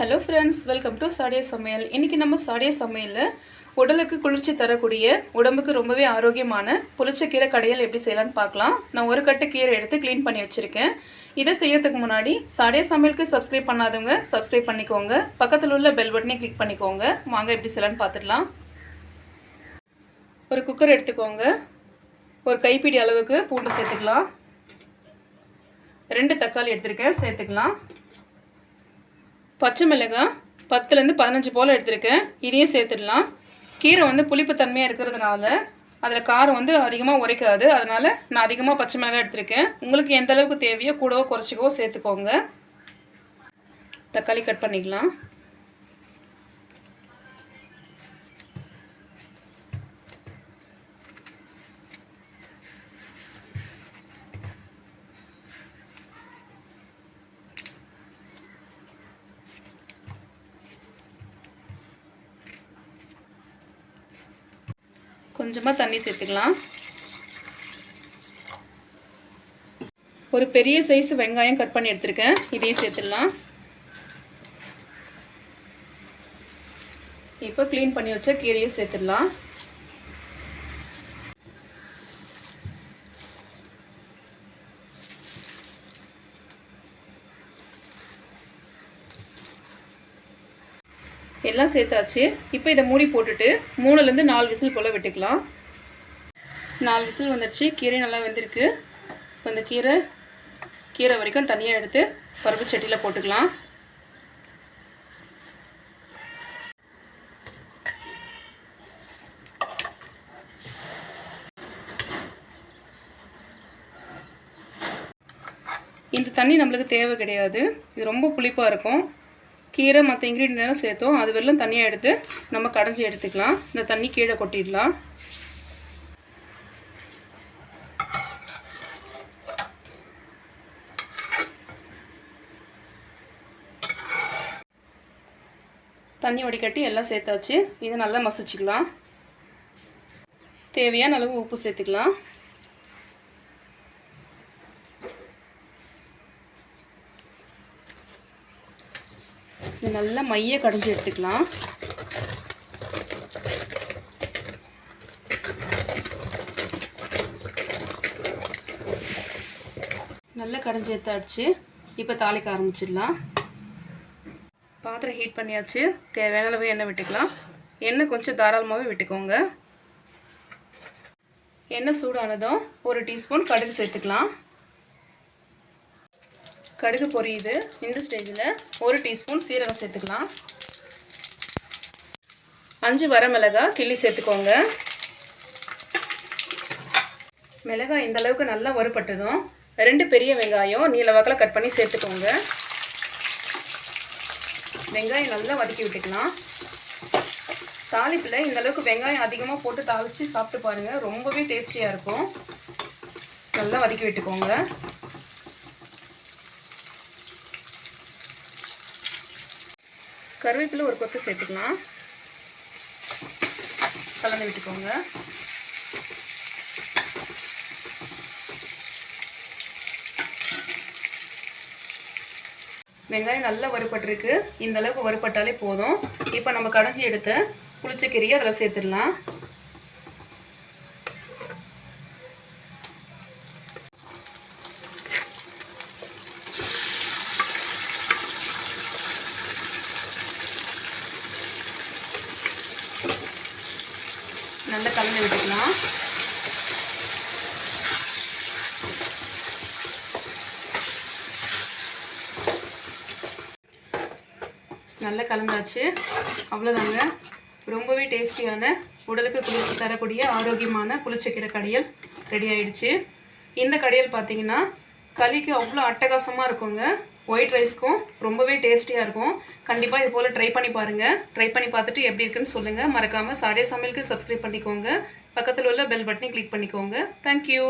Hello friends welcome to சாடிய சமையல் இன்றைக்கி நம்ம சாடிய சமையலில் உடலுக்கு குளிர்ச்சி தரக்கூடிய உடம்புக்கு ரொம்பவே ஆரோக்கியமான புளிச்சக்கீரை கடையல் எப்படி செய்யலாம்னு பார்க்கலாம். நான் ஒரு கட்டு கீரை எடுத்து க்ளீன் பண்ணி வச்சுருக்கேன். இதை செய்யறதுக்கு முன்னாடி சாடிய சமையலுக்கு சப்ஸ்கிரைப் பண்ணாதவங்க சப்ஸ்கிரைப் பண்ணிக்கோங்க. பக்கத்தில் உள்ள பெல் பட்டனே கிளிக் பண்ணிக்கோங்க. வாங்க எப்படி செய்யலாம்னு பார்த்துடலாம். ஒரு குக்கர் எடுத்துக்கோங்க. ஒரு கைப்பிடி அளவுக்கு பூண்டு சேர்த்துக்கலாம். ரெண்டு தக்காளி எடுத்துருக்கேன் சேர்த்துக்கலாம். பச்சை மிளகாய் பத்துலேருந்து பதினஞ்சு போல் எடுத்திருக்கேன். இதையும் சேர்த்துடலாம். கீரை வந்து புளிப்பு தன்மையாக இருக்கிறதுனால அதில் காரம் வந்து அதிகமாக உரைக்காது. அதனால் நான் அதிகமாக பச்சை மிளகாய் எடுத்திருக்கேன். உங்களுக்கு எந்த அளவுக்கு தேவையோ கூடவோ குறைச்சிக்கவோ சேர்த்துக்கோங்க. தக்காளி கட் பண்ணிக்கலாம். கொஞ்சமாக தண்ணி சேர்த்துக்கலாம். ஒரு பெரிய சைஸ் வெங்காயம் கட் பண்ணி எடுத்திருக்கேன். இதையும் சேர்த்துடலாம். இப்போ க்ளீன் பண்ணி வச்ச கீரையை சேர்த்துடலாம். எல்லாம் சேர்த்தாச்சு. இப்போ இதை மூடி போட்டுட்டு மூணுலேருந்து நாலு விசில் போல் விட்டுக்கலாம். நாலு விசில் வந்துடுச்சு. கீரை நல்லா வெந்திருக்கு. இப்போ இந்த கீரை கீரை வரைக்கும் தனியாக எடுத்து பருப்பு சட்டியில் போட்டுக்கலாம். இந்த தண்ணி நம்மளுக்கு தேவை கிடையாது. இது ரொம்ப புளிப்பாக இருக்கும். கீரை மற்ற இன்க்ரீடியன்ட்லாம் சேர்த்தோம். அது வெள்ளம் தனியாக எடுத்து நம்ம கடைஞ்சி எடுத்துக்கலாம். இந்த தண்ணி கீழே கொட்டிடலாம். தண்ணி வடிகட்டி எல்லாம் சேர்த்தாச்சு. இதை நல்லா மசிச்சுக்கலாம். தேவையான அளவு உப்பு சேர்த்துக்கலாம். இது நல்லா மைய கடைஞ்சி எடுத்துக்கலாம். நல்லா கடைஞ்சி எடுத்தாச்சு. இப்போ தாளிக்க ஆரம்பிச்சிடலாம். பாத்திரம் ஹீட் பண்ணியாச்சு. தேவையான அளவு எண்ணெய் விட்டுக்கலாம். எண்ணெய் கொஞ்சம் தாராளமாகவே விட்டுக்கோங்க. எண்ணெய் சூடானதும் ஒரு டீஸ்பூன் கடுகு சேர்த்துக்கலாம். கடுகு பொரியுது. இந்த ஸ்டேஜில் ஒரு டீஸ்பூன் சீரகம் சேர்த்துக்கலாம். அஞ்சு வர மிளகாய் கிள்ளி சேர்த்துக்கோங்க. மிளகாய் இந்த அளவுக்கு நல்லா வறுபட்டதும் ரெண்டு பெரிய வெங்காயம் நீல வாக்கில் கட் பண்ணி சேர்த்துக்கோங்க. வெங்காயம் நல்லா வதக்கி விட்டுக்கலாம். தாளிப்பில் இந்த அளவுக்கு வெங்காயம் அதிகமாக போட்டு தாளித்து சாப்பிட்டு பாருங்கள் ரொம்பவே டேஸ்டியாக இருக்கும். நல்லா வதக்கி விட்டுக்கோங்க. கருவேப்பிலை ஒரு கொத்து சேர்த்துக்கலாம். கலந்து விட்டுக்கோங்க. வெங்காயம் நல்லா வறுபட்டிருக்கு. இந்த அளவுக்கு வறுபட்டாலே போதும். இப்போ நம்ம கடைஞ்சி எடுத்து புளிச்சக்கீரையை அதில் சேர்த்துடலாம். நல்லா கலந்து விட்டுக்கலாம். நல்லா கலந்தாச்சு. அவ்வளோதாங்க ரொம்பவே டேஸ்டியான உடலுக்கு குளிர்ச்சி தரக்கூடிய ஆரோக்கியமான புளிச்சக்கீரை கடையல் ரெடி ஆயிடுச்சு. இந்த கடையல் பார்த்தீங்கன்னா களிக்கு அவ்வளோ அட்டகாசமாக இருக்குங்க. ஒயிட் ரைஸ்க்கும் ரொம்பவே டேஸ்டியாக இருக்கும். கண்டிப்பாக இது போல் ட்ரை பண்ணி பாருங்கள் ட்ரை பண்ணி பார்த்துட்டு எப்படி இருக்குன்னு சொல்லுங்கள் மறக்காமல் சாடே சமையலுக்கு சப்ஸ்கிரைப் பண்ணிக்கோங்க. பக்கத்தில் உள்ள பெல் பட்டனை கிளிக் பண்ணிக்கோங்க. தேங்க்யூ